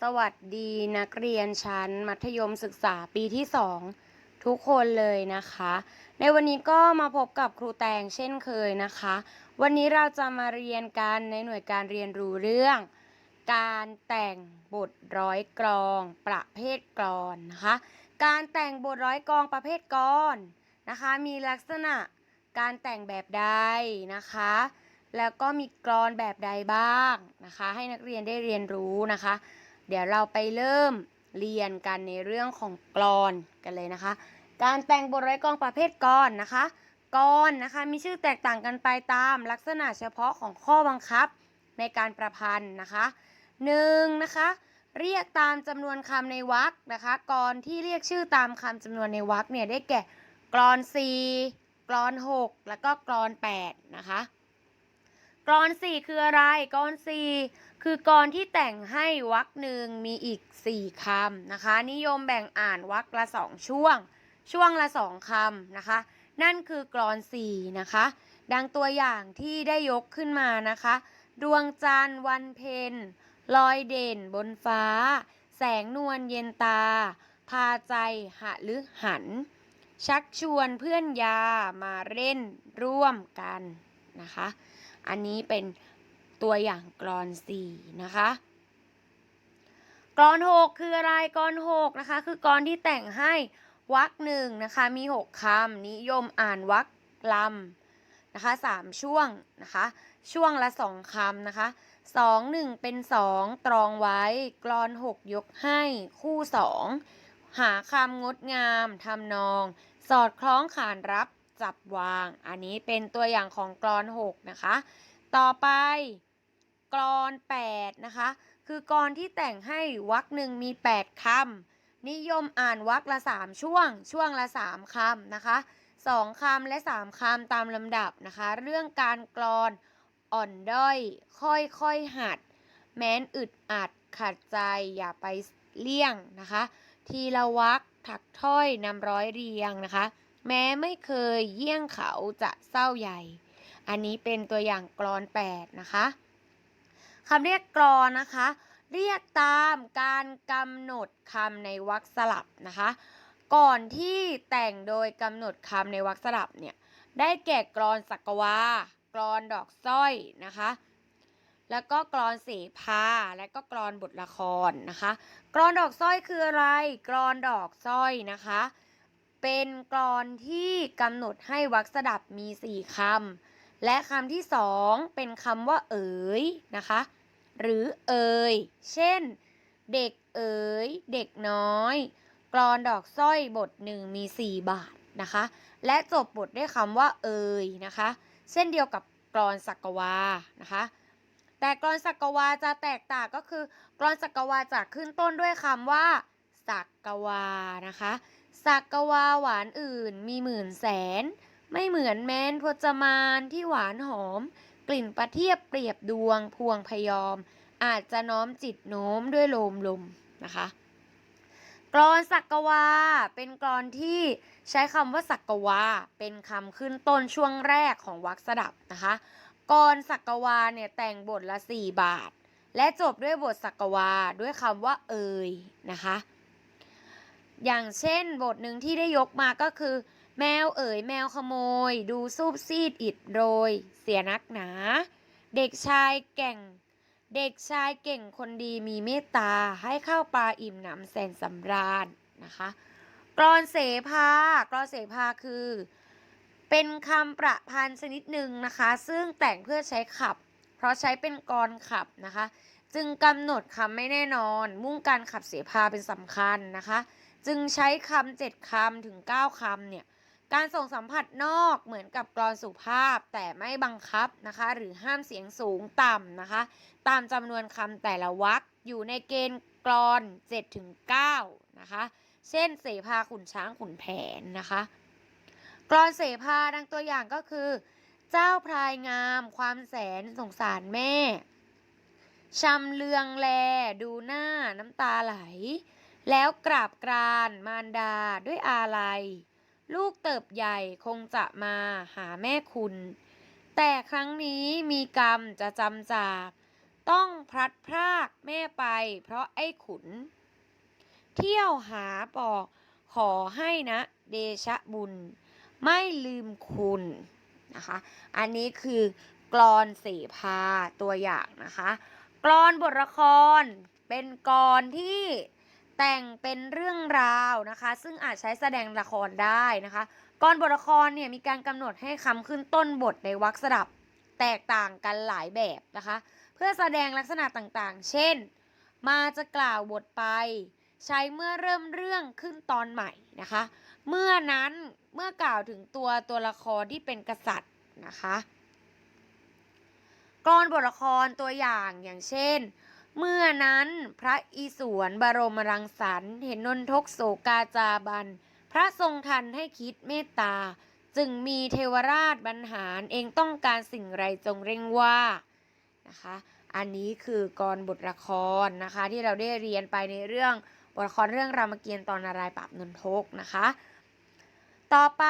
สวัสดีนักเรียนชั้น มัธยมศึกษาปีที่2ทุกคนเลยนะคะ ในวันนี้ก็มาพบกับครูแตงเช่นเคยนะคะ วันนี้เราจะมาเรียนกันในหน่วยการเรียนรู้เรื่อง การแต่งบทร้อยกลอง ประเภทกลอนนะคะ การแต่งบทร้อยกลองประเภทกลอนนะคะ มีลักษณะการแต่งแบบใดนะคะแล้วก็มีกรอนแบบใดบ้างนะคะ ให้นักเรียนได้เรียนรู้นะคะ เดี๋ยวเราไปเริ่มเรียนกันในเรื่องของกรอนกันเลยนะคะ การแต่งบทร้อยกลองประเภทกรอนนะคะกรอนนะคะมีชื่อแตกต่างกันไปตามลักษณะเฉพาะของข้อบังคับในการประพันธ์นะคะหนึ่งนะคะเรียกตามจำนวนคำในวรรคนะคะกรที่เรียกชื่อตามคำจำนวนในวรรคเนี่ยได้แก่กรอนสี่กรอนหกแล้วก็กรอนแปดนะคะ กรอนสี่คืออะไร กรอนสี่คือกรอนที่แต่งให้วรรคหนึ่งมีอีกสี่คำนะคะ นิยมแบ่งอ่านวรรคละสองช่วง ช่วงละสองคำนะคะ นั่นคือกรอนสี่นะคะ ดังตัวอย่างที่ได้ยกขึ้นมานะคะ ดวงจันทร์วันเพ็ญลอยเด่นบนฟ้า แสงนวลเย็นตา พาใจหะหรือหัน ชักชวนเพื่อนยามาเล่นร่วมกันนะคะ อันนี้เป็นตัวอย่างกรอนสี่นะคะกรอนหกคืออะไรกรอนหกนะคะ คือกรอนที่แต่งให้วรรคหนึ่งนะคะ มีหกคำนิยมอ่านวรรคลำนะคะสามช่วงนะคะ ช่วงละสองคำนะคะสองหนึ่งเป็นสองตรองไว้ กรอนหกยกให้คู่สองหาคำงดงามทำนอง สอดคล้องขานรับ จับวาง อันนี้เป็นตัวอย่างของกรอนหกนะคะ ต่อไปกรอน 8 นะคะ คือกรอนที่แต่งให้วรรคหนึ่งมี 8คำนิยมอ่านวรรคละ 3 ช่วง ช่วงละ 3คำนะคะ2คำและ 3คำตามลำดับนะคะ เรื่องการกรอนอ่อนด้อย ค่อยๆหัด แม้นอึดอัดขัดใจอย่าไปเลี่ยงนะคะ ทีละวรรคถักถ้อยนำร้อยเรียงนะคะ แม้ไม่เคยเยี่ยงเขาจะเศร้าใหญ่ อันนี้เป็นตัวอย่างกรอน8นะคะคำเรียกกรอนนะคะ เรียกตามการกำหนดคำในวรรคสลับนะคะ ก่อนที่แต่งโดยกำหนดคำในวรรคสลับเนี่ยได้แก่กรอนสักวากรอนดอกสร้อยนะคะ แล้วก็กรอนเสภาและก็กรอนบทละครนะคะ กรอนดอกสร้อยคืออะไร กรอนดอกสร้อยนะคะ เป็นกรอนที่กำหนดให้วรรคสลับมีสี่คำ และคำที่สองเป็นคำว่าเอ๋ยนะคะ หรือเอ่ยเช่น เด็กเอ๋ยเด็กน้อย กรอนดอกสร้อยบทหนึ่งมี4บาทนะคะ และจบบทด้วยคำว่าเอ่ยนะคะ เช่นเดียวกับกรอนสักวานะคะแต่กรอนสักวาจะแตกต่างก็คือกรอนสักวาจะขึ้นต้นด้วยคำว่าสักวานะคะ สักวาหวานอื่นมีหมื่นแสน ไม่เหมือนแม้นพจมานที่หวานหอม กลิ่นประเทียบเปรียบดวงพวงพยอม อาจจะน้อมจิตโน้มด้วยลมลมนะคะกรอนสักวา เป็นกรอนที่ใช้คำว่าสักวา เป็นคำขึ้นต้นช่วงแรกของวรรคสดับนะคะกรอนสักวาเนี่ยแต่งบทละ 4 บาท และจบด้วยบทสักวาด้วยคำว่าเอยนะคะ อย่างเช่นบทหนึ่งที่ได้ยกมาก็คือ แมวเอ๋ยแมวขโมย ดูซูบซีดอิดโรย เสียนักหนา เด็กชายเก่ง เด็กชายเก่งคนดีมีเมตตาให้ข้าวปลาอิ่มหนำแสนสำราญนะคะกรอนเสภากรอนเสภาคือ เป็นคำประพันธ์ชนิดหนึ่งนะคะ ซึ่งแต่งเพื่อใช้ขับ เพราะใช้เป็นกรขับนะคะ จึงกำหนดคำไม่แน่นอน มุ่งการขับเสภาเป็นสำคัญนะคะ จึงใช้คำเจ็ดคำถึง9คำเนี่ยการส่งสัมผัสนอกเหมือนกับกรอนสุภาพแต่ไม่บังคับนะคะ หรือห้ามเสียงสูงต่ำนะคะ ตามจำนวนคำแต่ละวรรคอยู่ในเกณฑ์กรอน7ถึง9นะคะ เช่นเสภาขุนช้างขุนแผนนะคะ กรอนเสภาดังตัวอย่างก็คือ เจ้าพลายงามความแสนสงสารแม่ชำเลืองแลดูหน้าน้ำตาไหล แล้วกราบกรานมารดาด้วยอาลัย ลูกเติบใหญ่คงจะมาหาแม่คุณ แต่ครั้งนี้มีกรรมจะจำจาก ต้องพลัดพรากแม่ไปเพราะไอ้ขุน เที่ยวหาปอกขอให้นะเดชะบุญ ไม่ลืมคุณนะคะ อันนี้คือกรอนเสภาตัวอย่างนะคะ กรอนบทละครเป็นกรอนที่ แต่งเป็นเรื่องราวนะคะ ซึ่งอาจใช้แสดงละครได้นะคะกรอนบทละครเนี่ยมีการกำหนดให้คำขึ้นต้นบทในวรรคสดับแตกต่างกันหลายแบบนะคะ เพื่อแสดงลักษณะต่างๆ เช่น มาจะกล่าวบทไป ใช้เมื่อเริ่มเรื่องขึ้นตอนใหม่นะคะ เมื่อนั้นเมื่อกล่าวถึงตัวตัวละครที่เป็นกษัตริย์นะคะกรอนบทละครตัวอย่างอย่างเช่น เมื่อนั้นพระอิศวรบรมรังสรรค์เห็นนนทกโศกาจาบัน พระทรงทันให้คิดเมตตา จึงมีเทวราชบรรหารเองต้องการสิ่งไรจงเร่งว่านะคะ อันนี้คือกรบทละครนะคะ ที่เราได้เรียนไปในเรื่องบทละครเรื่องรามเกียรติ์ตอนนารายปราบนนทกนะคะ ต่อไป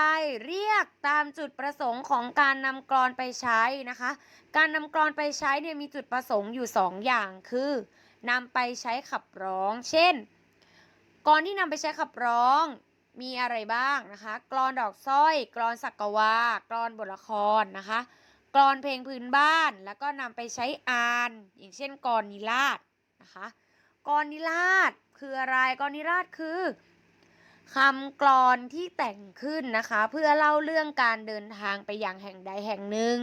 เรียกตามจุดประสงค์ของการนำกรอนไปใช้นะคะ การนำกรอนไปใช้เนี่ยมีจุดประสงค์อยู่ 2 อย่างคือนำไปใช้ขับร้อง เช่นกรอนที่นำไปใช้ขับร้องมีอะไรบ้างนะคะ กรอนดอกสร้อย กรอนสักกวา กรอนบทละครนะคะ กรอนเพลงพื้นบ้าน แล้วก็นำไปใช้อ่าน อย่างเช่นกรอนนิราศนะคะ กรอนนิราศคืออะไร กรอนิราศคือ คำกรอนที่แต่งขึ้นนะคะ เพื่อเล่าเรื่องการเดินทางไปยังแห่งใดแห่งหนึ่ง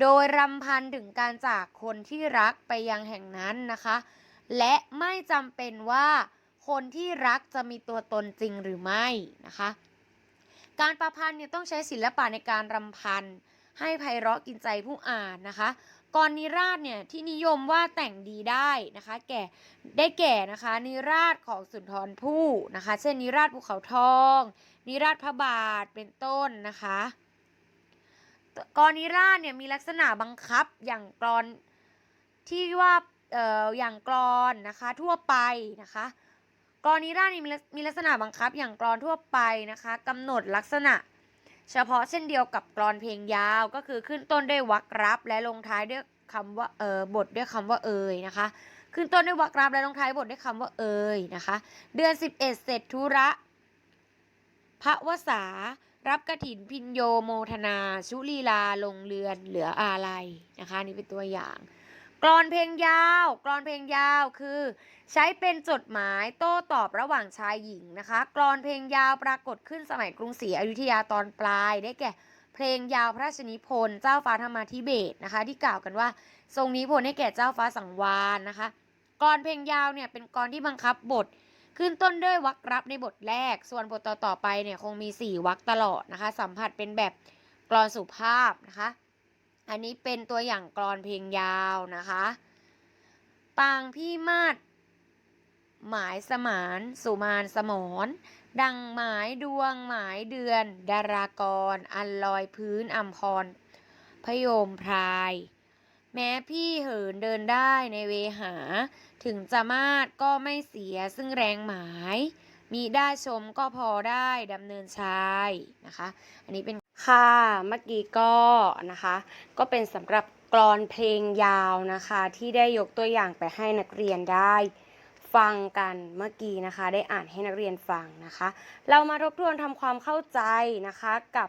โดยรำพันถึงการจากคนที่รักไปยังแห่งนั้นนะคะ และไม่จำเป็นว่าคนที่รักจะมีตัวตนจริงหรือไม่นะคะ การประพันธ์เนี่ยต้องใช้ศิลปะในการรำพันให้ไพเราะกินใจผู้อ่านนะคะ กรนิราศเนี่ยที่นิยมว่าแต่งดีได้นะคะ แก่ได้แก่นะคะนิราศของสุนทรภู่นะคะ เช่นนิราศภูเขาทอง นิราศพระบาทเป็นต้นนะคะกรนิราศเนี่ยมีลักษณะบังคับอย่างกรอนที่ว่าเอ่ออย่างกรอนนะคะทั่วไปนะคะกรนิราศมีมีลักษณะบังคับอย่างกรอนทั่วไปนะคะกำหนดลักษณะ เฉพาะเช่นเดียวกับกรอนเพลงยาวก็คือขึ้นต้นด้วยวรรครับ และลงท้ายด้วยคำว่าเออบทด้วยคำว่าเอยนะคะ ขึ้นต้นด้วยวรรครับและลงท้ายบทด้วยคำว่าเอยนะคะ เดือน 11 เสร็จธุระพระวสารับกระถินพินโยโมทนา ชุลีลาลงเรือนเหลืออาลัยนะคะ นี่เป็นตัวอย่าง กรอนเพลงยาว กรอนเพลงยาวคือ ใช้เป็นจดหมายโต้ตอบระหว่างชายหญิงนะคะ กรอนเพลงยาวปรากฏขึ้นสมัยกรุงศรีอยุธยาตอนปลายได้แก่ เพลงยาวพระราชนิพนธ์เจ้าฟ้าธรรมาธิเบศนะคะ ที่กล่าวกันว่า ทรงนิพนธ์ให้แก่เจ้าฟ้าสังวานนะคะกรอนเพลงยาวเนี่ยเป็นกรที่บังคับบท ขึ้นต้นด้วยวรรครับในบทแรก ส่วนบทต่อๆไปเนี่ยคงมี 4วรรคตลอดนะคะ สัมผัสเป็นแบบกรอนสุภาพนะคะ อันนี้เป็นตัวอย่างกรอนเพลงยาวนะคะ ปางพี่มาดหมายสมานสุมานสมรดังหมายดวงหมายเดือน ดารากร อันลอยพื้นอัมพร พยมพราย แม้พี่เหินเดินได้ในเวหา ถึงจะมาดก็ไม่เสียซึ่งแรงหมาย มีได้ชมก็พอได้ดำเนินชายนะคะ อันนี้เป็น ค่ะเมื่อกี้ก็นะคะก็เป็นสำหรับกรอนเพลงยาวนะคะ ที่ได้ยกตัวอย่างไปให้นักเรียนได้ ฟังกันเมื่อกี้นะคะ ได้อ่านให้นักเรียนฟังนะคะ เรามาทบทวนทำความเข้าใจนะคะกับ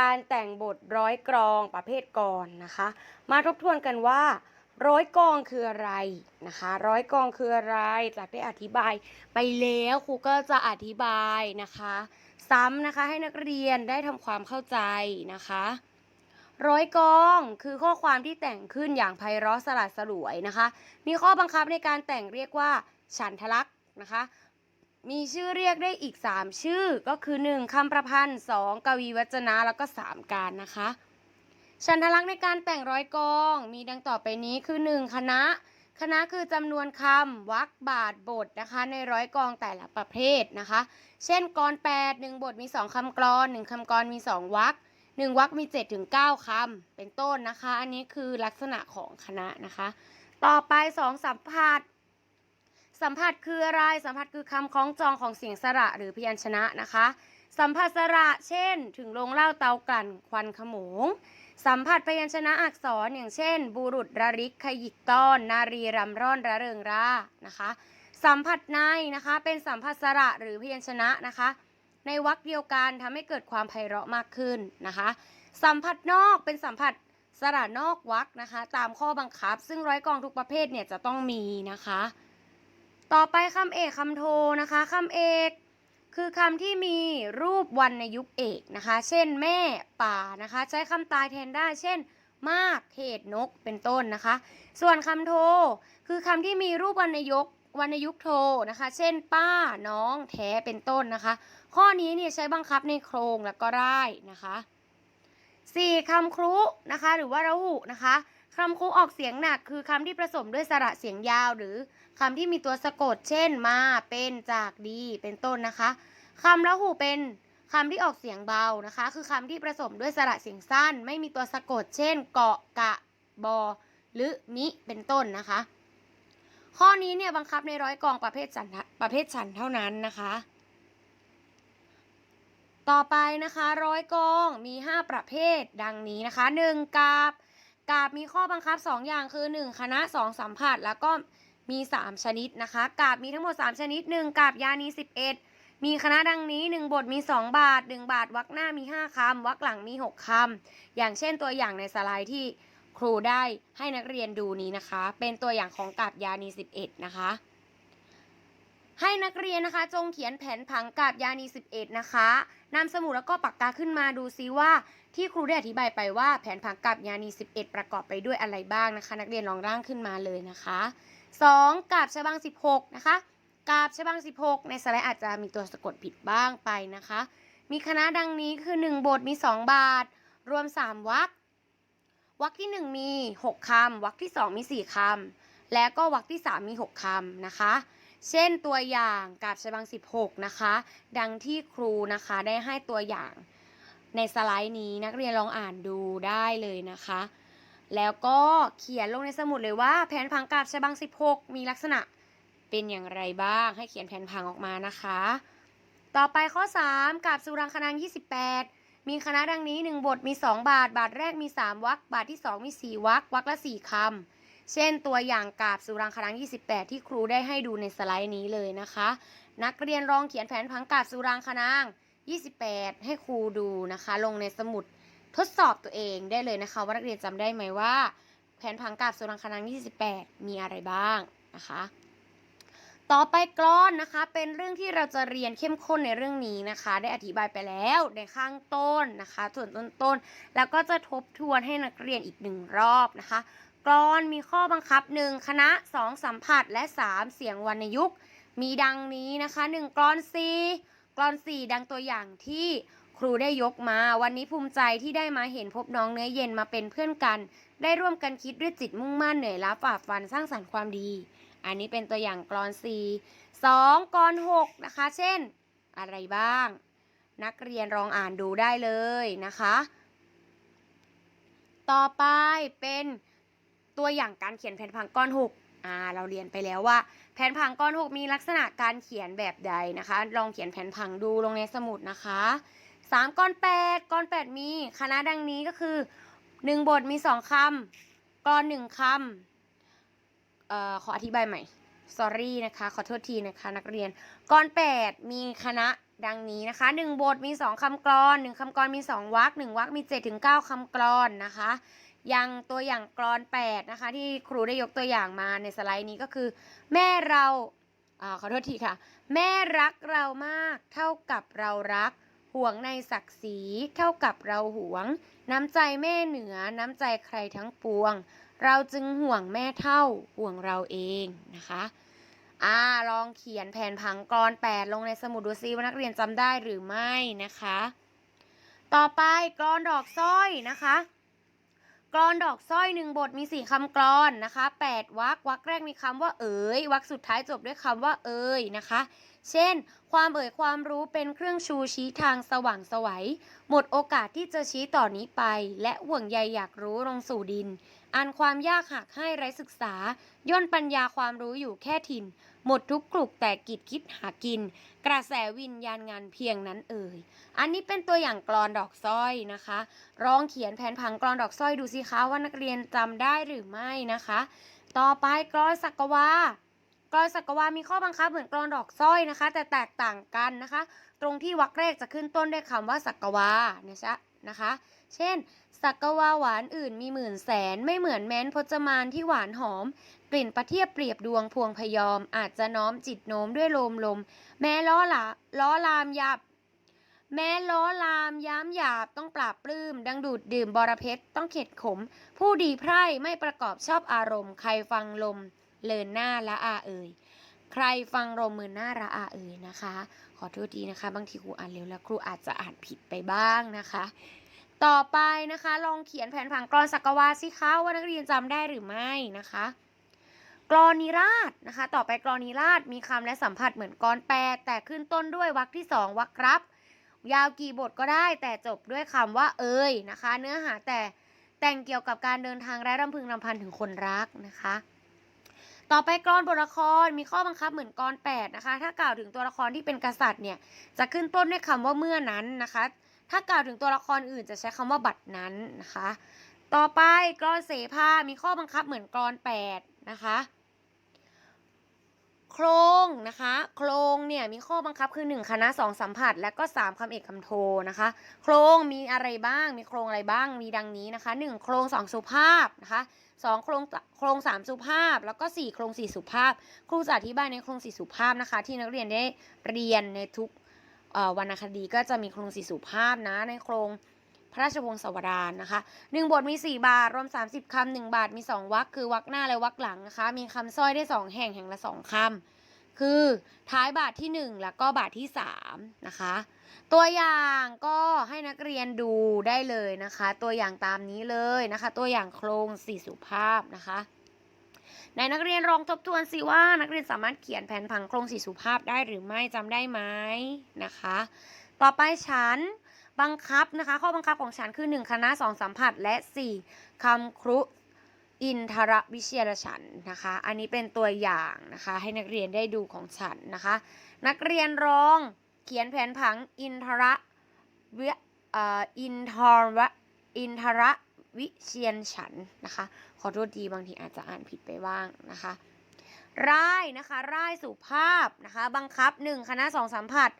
การแต่งบทร้อยกรองประเภทกรนะคะ มาทบทวนกันว่า ร้อยกองคืออะไรนะคะ ร้อยกองคืออะไรจากได้อธิบายไปแล้วครูก็จะอธิบายนะคะ ซ้ำนะคะให้นักเรียนได้ทำความเข้าใจนะคะร้อยกองคือข้อความที่แต่งขึ้นอย่างไพเราะสลัดสลวยนะคะ มีข้อบังคับในการแต่งเรียกว่าฉันทลักษณ์นะคะ มีชื่อเรียกได้อีก 3 ชื่อก็คือ 1. คำประพันธ์ 2. กวีวจนะแล้วก็ 3 การนะคะ ฉันทลักษณ์ในการแต่งร้อยกอง มีดังต่อไปนี้คือ 1. คณะ คณะคือจำนวนคำวรรคบาทบทนะคะ ในร้อยกองแต่ละประเภทนะคะ เช่นกร8 1 บทมี 2คำกรอน1คำกรมี 2วรรค1วรรคมี7ถึง9คำเป็นต้นนะคะ อันนี้คือลักษณะของคณะนะคะ ต่อไป 2 สัมผัสสัมผัสคืออะไร สัมผัสคือคำคล้องจองของเสียงสระหรือพยัญชนะนะคะ สัมผัสสระ เช่น ถึงโรงเหล้าเตากลั่นควันขโมง สัมผัสพยัญชนะอักษรอย่างเช่น บุรุษระริกขยิกต้อน นารีรำร่อนระเริงร่านะคะ สัมผัสในนะคะเป็นสัมผัสสระหรือพยัญชนะนะคะ ในวรรคเดียวกันทำให้เกิดความไพเราะมากขึ้นนะคะ สัมผัสนอกเป็นสัมผัสสระนอกวรรคนะคะ ตามข้อบังคับ ซึ่งร้อยกองทุกประเภทเนี่ยจะต้องมีนะคะ ต่อไปคำเอกคำโทนะคะคำเอก คือคำที่มีรูปวรรณยุกเอกนะคะ เช่นแม่ป่านะคะ ใช้คำตายแทนได้ เช่น มากเหตุนกเป็นต้นนะคะ ส่วนคำโท คือคำที่มีรูปวรรณยุกต์วรรณยุกโทนะคะ เช่น ป้าน้องแท้เป็นต้นนะคะ ข้อนี้เนี่ยใช้บังคับในโครงแล้วก็ได้นะคะสี่คำครุนะคะ หรือว่าระหุนะคะ คำครุออกเสียงหนักคือคำที่ผสมด้วยสระเสียงยาวหรือคำที่มีตัวสะกด เช่น มา เป็นจากดี เป็นต้นนะคะคำระหุเป็นคำที่ออกเสียงเบานะคะ คือคำที่ผสมด้วยสระเสียงสั้น ไม่มีตัวสะกด เช่น เกาะกะ บอหรือมิ เป็นต้นนะคะ ข้อนี้เนี่ยบังคับในร้อยกองประเภทฉันประเภทฉันเท่านั้นนะคะ ต่อไปนะคะร้อยกองมี 5 ประเภทดังนี้นะคะ 1. กาบ กาบมีข้อบังคับ 2 อย่างคือ 1 คณะ 2 สัมผัส แล้วก็มี 3 ชนิดนะคะ กาบมีทั้งหมด 3 ชนิด 1. กาบยานี 11 มีคณะดังนี้ 1 บทมี 2 บาท 1 บาทวักหน้ามี 5คำวักหลังมี 6คำอย่างเช่นตัวอย่างในสไลด์ที่ครูได้ให้นักเรียนดูนี้นะคะ เป็นตัวอย่างของกาบยานี 11 นะคะ ให้นักเรียนนะคะจงเขียนแผนผังกาบยานี 11 นะคะนำสมุดแล้วก็ปากกาขึ้นมาดูซิว่า ที่ครูได้อธิบายไปว่าแผนผังกาบยานี 11 ประกอบไปด้วยอะไรบ้างนะคะ นักเรียนลองร่างขึ้นมาเลยนะคะ 2. กาบฉบัง 16 นะคะกาบฉบัง 16 ในสไลด์อาจจะมีตัวสะกดผิดบ้างไปนะคะ มีคณะดังนี้คือ 1 บทมี 2 บาท รวม 3วรรควรรคที่ 1 มี 6คำวรรคที่ 2 มี 4คำและก็วรรคที่ 3 มี 6คำนะคะ เช่นตัวอย่างกาบฉบัง 16 นะคะ ดังที่ครูนะคะได้ให้ตัวอย่างในสไลด์นี้นักเรียนลองอ่านดูได้เลยนะคะ แล้วก็เขียนลงในสมุดเลยว่า แผนผังกาบฉบัง 16 มีลักษณะเป็นอย่างไรบ้าง ให้เขียนแผนผังออกมานะคะ ต่อไปข้อ 3กาบสุรังคนาง28 มีคณะดังนี้ 1 บทมี 2 บาท บาทแรกมี 3วรรคบาทที่ 2 มี 4วรรควรรคละ 4 คำ เช่นตัวอย่างกาบสุรังคลัง 28 ที่ครูได้ให้ดูในสไลด์นี้เลยนะคะ นักเรียนลองเขียนแผนผังกาบสุรังคนาง28 ให้ครูดูนะคะ ลงในสมุดทดสอบตัวเองได้เลยนะคะ ว่านักเรียนจำได้ไหมว่า แผนผังกาบสุรังคลัง 28 มีอะไรบ้างนะคะ ต่อไปกลอนนะคะเป็นเรื่องที่เราจะเรียนเข้มข้นในเรื่องนี้นะคะ ได้อธิบายไปแล้วในข้างต้นนะคะ ส่วนต้นๆแล้วก็จะทบทวนให้นักเรียนอีกหนึ่งรอบนะคะ กลอนมีข้อบังคับ1คณะ2สัมผัสและ3เสียงวรรณยุกต์มีดังนี้นะคะ1กลอน4กลอน4ดังตัวอย่างที่ครูได้ยกมา วันนี้ภูมิใจที่ได้มาเห็นพบน้องเนื้อเย็นมาเป็นเพื่อนกัน ได้ร่วมกันคิดด้วยจิตมุ่งมั่นเหนื่อยล้าฝ่าฟันสร้างสรรค์ความดี อันนี้เป็นตัวอย่างกลอน4 2กลอน6นะคะ เช่น อะไรบ้าง นักเรียนลองอ่านดูได้เลยนะคะ ต่อไปเป็น ตัวอย่างการเขียนแผนผังก้อนหกอ่าเราเรียนไปแล้วว่า แผนผังก้อนหกมีลักษณะการเขียนแบบใดนะคะ ลองเขียนแผนผังดูลงในสมุดนะคะสามก้อนแปดก้อนแปดมีคณะดังนี้ก็คือหนึ่งบทมีสองคำกรอนหนึ่งคำเอ่อขออธิบายใหม่ sorry นะคะ ขอโทษทีนะคะ นักเรียนกรแปดมีคณะดังนี้นะคะหนึ่งบทมีสองคำกรอนหนึ่งคำกรอนมีสองวรรคหนึ่งวรรคมีเจ็ดถึงเก้าคำกรอนนะคะ อย่างตัวอย่างกรอน8นะคะที่ครูได้ยกตัวอย่างมาในสไลด์นี้ก็คือ แม่เราอาขอโทษทีค่ะ แม่รักเรามากเท่ากับเรารัก ห่วงในศักดิ์ศรีเท่ากับเราห่วง น้ำใจแม่เหนือน้ำใจใครทั้งปวง เราจึงห่วงแม่เท่าห่วงเราเองนะคะอ่าลองเขียนแผนผังกรอน8ลงในสมุดดูซิว่านักเรียนจำได้หรือไม่นะคะ ต่อไปกรอนดอกสร้อยนะคะ กรอนดอกสร้อยหนึ่งบทมีสี่คำกรอนนะคะแปดวรรควรรคแรกมีคำว่าเอ๋ย วรรคสุดท้ายจบด้วยคำว่าเอ๋ยนะคะ เช่น ความเอ่ยความรู้เป็นเครื่องชูชี้ทางสว่างสวัย หมดโอกาสที่จะชี้ต่อนนี้ไป และห่วงใยอยากรู้ลงสู่ดิน อันความยากหักให้ไร้ศึกษา ย่นปัญญาความรู้อยู่แค่ถิ่น หมดทุกกลุกแต่กิจคิดหากิน กระแสวิญญาณงานเพียงนั้นเอ่ย อันนี้เป็นตัวอย่างกลอนดอกสร้อยนะคะลองเขียนแผนผังกลอนดอกสร้อยดูสิคะว่านักเรียนจำได้หรือไม่นะคะ ต่อไปกลอนสักกวากลอนสักกวามีข้อบังคับเหมือนกลอนดอกสร้อยนะคะ แต่แตกต่างกันนะคะ ตรงที่วรรคแรกจะขึ้นต้นด้วยคำว่าสักกวาเนี่ยจ๊ะนะคะ เช่น สักกวาหวานอื่นมีหมื่นแสนไม่เหมือนแม้นพจมานที่หวานหอม กลิ่นประเทียบเปรียบดวงพวงพยอม อาจจะน้อมจิตโน้มด้วยลมลม แม้ล้อหลาล้อลามยับแม้ล้อลามย้ำหยาบต้องปราบปลื้ม ดังดูดดื่มบรเพชรต้องเข็ดขม ผู้ดีไพร่ไม่ประกอบชอบอารมณ์ ใครฟังลม เลินหน้าละอาเอ่ยใครฟังลมมือหน้าละอาเอ่ยนะคะ ขอโทษทีนะคะ บางทีครูอ่านเร็วแล้วครูอาจจะอ่านผิดไปบ้างนะคะต่อไปนะคะ ลองเขียนแผนผังกรอนสักกวาสิคะว่านักเรียนจำได้หรือไม่นะคะ กรอนีราศนะคะ ต่อไปกรอนีราศมีคำและสัมผัสเหมือนกรอนแปดแต่ขึ้นต้นด้วยวรรคที่สองวรรครับ ยาวกี่บทก็ได้ แต่จบด้วยคำว่าเอ่ยนะคะ เนื้อหาแต่แต่งเกี่ยวกับการเดินทางและรำพึงรำพันถึงคนรักนะคะ ต่อไปกรอนบทละครมีข้อบังคับเหมือนกรอน8นะคะ ถ้ากล่าวถึงตัวละครที่เป็นกษัตริย์เนี่ยจะขึ้นต้นด้วยคำว่าเมื่อนั้นนะคะ ถ้ากล่าวถึงตัวละครอื่นจะใช้คำว่าบัดนั้นนะคะ ต่อไปกรอนเสภามีข้อบังคับเหมือนกรอน8นะคะ โครงนะคะ โครงเนี่ยมีข้อบังคับคือ 1 คณะ 2 สัมผัส และก็ 3คำเอกคำโทนะคะ โครงมีอะไรบ้าง มีโครงอะไรบ้าง มีดังนี้นะคะ 1 โครง 2 สุภาพนะคะ2โครงโครง 3 สุภาพ แล้วก็ 4 โครง 4 สุภาพ ครูจะอธิบายในโครง 4 สุภาพนะคะ ที่นักเรียนได้เรียนในทุกเอ่อวรรณคดีก็จะมีโครง 4 สุภาพนะในโครง พระราชวงศ์สวรานนะคะหนึ่งบทมี 4 บาท รวม 30คำหนึ่งบาทมี 2วรรคคือวรรคหน้าและวรรคหลังนะคะ มีคำสร้อยได้ 2 แห่งแห่งละ 2คำคือท้ายบาทที่ 1 แล้วก็บาทที่ 3 นะคะ ตัวอย่างก็ให้นักเรียนดูได้เลยนะคะ ตัวอย่างตามนี้เลยนะคะ ตัวอย่างโครงสี่สุภาพนะคะในนักเรียนลองทบทวนสิว่านักเรียนสามารถเขียนแผนผังโครงสี่สุภาพได้หรือไม่จำได้ไหมนะคะ ต่อไปฉัน บังคับนะคะ ข้อบังคับของฉันคือ 1 คณะ 2 สัมผัสและ 4คำครุอินทรวิเชียรฉันนะคะ อันนี้เป็นตัวอย่างนะคะ ให้นักเรียนได้ดูของฉันนะคะ นักเรียนร้องเขียนแผนผังอินทรวิเอ่ออินทรวอินทรวิเชียรฉันนะคะ ขอโทษทีบางทีอาจจะอ่านผิดไปบ้างนะคะร่ายนะคะร่ายสุภาพนะคะ บังคับ 1 คณะ 2 สัมผัส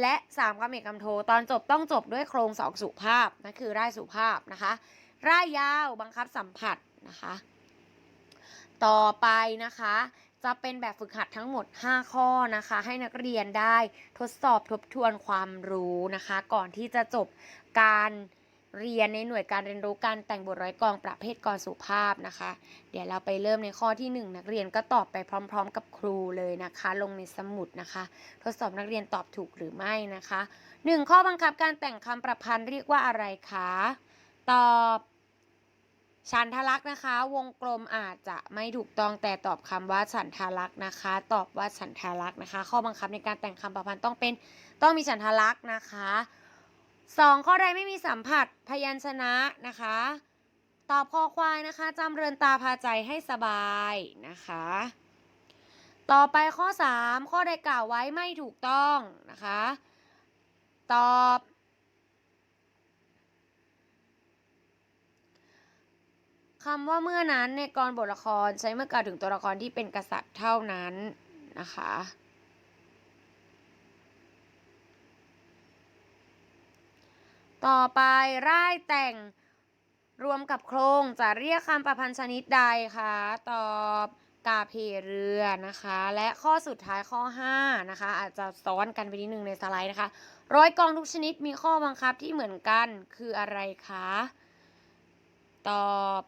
และ 3คำเอกคำโทตอนจบต้องจบด้วยโครง2สุภาพนั่นคือร่ายสุภาพนะคะร่ายยาวบังคับสัมผัสนะคะ ต่อไปนะคะ จะเป็นแบบฝึกหัดทั้งหมด 5 ข้อนะคะ ให้นักเรียนได้ทดสอบทบทวนความรู้นะคะ ก่อนที่จะจบการ เรียนในหน่วยการเรียนรู้การแต่งบทร้อยกองประเภทกรสุภาพนะคะ เดี๋ยวเราไปเริ่มในข้อที่ 1 นักเรียนก็ตอบไปพร้อม ๆ กับครูเลยนะคะ ลงในสมุดนะคะ ทดสอบนักเรียนตอบถูกหรือไม่นะคะ 1 ข้อบังคับการแต่งคำประพันธ์เรียกว่าอะไรคะตอบฉันทลักษ์นะคะ วงกลมอาจจะไม่ถูกต้องแต่ตอบคำว่าฉันทลักษ์นะคะ ตอบว่าฉันทลักษ์นะคะ ข้อบังคับในการแต่งคำประพันธ์ต้องเป็นต้องมีฉันทลักษ์นะคะ สองข้อใดไม่มีสัมผัสพยัญชนะนะคะ ตอบคอควายนะคะจำเรือนตาพาใจให้สบายนะคะ ต่อไปข้อ 3 ข้อใดกล่าวไว้ไม่ถูกต้องนะคะ ตอบ คำว่าเมื่อนั้นในกรบทละครใช้เมื่อกล่าวถึงตัวละครที่เป็นกษัตริย์เท่านั้นนะคะ ต่อไปร่ายแต่งรวมกับโครงจะเรียกคำประพันธ์ชนิดใดคะ ตอบกาเพเรือนะคะ และข้อสุดท้ายข้อ 5 นะคะ อาจจะซ้อนกันไปนิดนึงในสไลด์นะคะร้อยกองทุกชนิดมีข้อบังคับที่เหมือนกันคืออะไรคะ ตอบ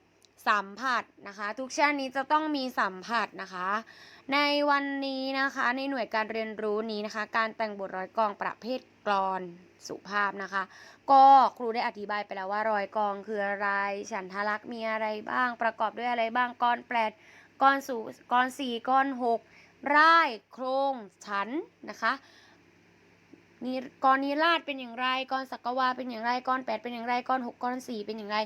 สัมผัสนะคะ ทุกชนิดจะต้องมีสัมผัสนะคะ ในวันนี้นะคะในหน่วยการเรียนรู้นี้นะคะ การแต่งบทร้อยกองประเภทกลอนสุภาพนะคะ ก็ครูได้อธิบายไปแล้วว่ารอยกองคืออะไรฉันทลักษ์มีอะไรบ้าง ประกอบด้วยอะไรบ้างก้อนแปดก้อนสูก้อนสี่ก้อนหกร่ายโครงฉันนะคะนี่กรนิราชเป็นอย่างไรกรสักกวาเป็นอย่างไรกรแปดเป็นอย่างไรกรหกกรสี่เป็นอย่างไร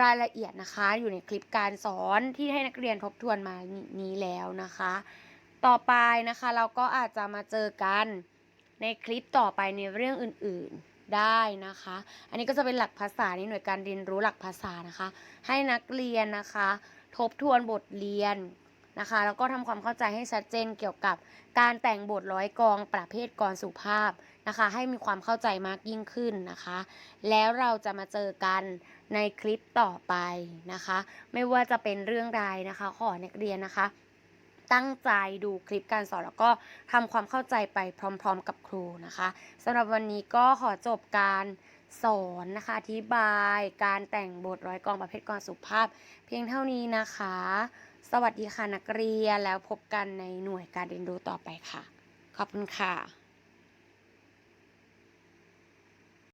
รายละเอียดนะคะ อยู่ในคลิปการสอนที่ให้นักเรียนทบทวนมานี้แล้วนะคะ ต่อไปนะคะเราก็อาจจะมาเจอกันในคลิปต่อไปในเรื่องอื่นๆได้นะคะ อันนี้ก็จะเป็นหลักภาษาในหน่วยการเรียนรู้หลักภาษานะคะ ให้นักเรียนนะคะ ทบทวนบทเรียนนะคะ แล้วก็ทำความเข้าใจให้ชัดเจนเกี่ยวกับการแต่งบทร้อยกองประเภทกรสุภาพ นะคะ ให้มีความเข้าใจมากยิ่งขึ้นนะคะ แล้วเราจะมาเจอกันในคลิปต่อไปนะคะ ไม่ว่าจะเป็นเรื่องใดนะคะ ขอนักเรียนนะคะ ตั้งใจดูคลิปการสอนแล้วก็ทำความเข้าใจไปพร้อม ๆ กับครูนะคะสำหรับวันนี้ก็ขอจบการสอนนะคะอธิบายการแต่งบทร้อยกองประเภทกรสุภาพ เพียงเท่านี้นะคะ สวัสดีค่ะนักเรียนแล้วพบกันในหน่วยการเรียนรู้ต่อไปค่ะ ขอบคุณค่ะ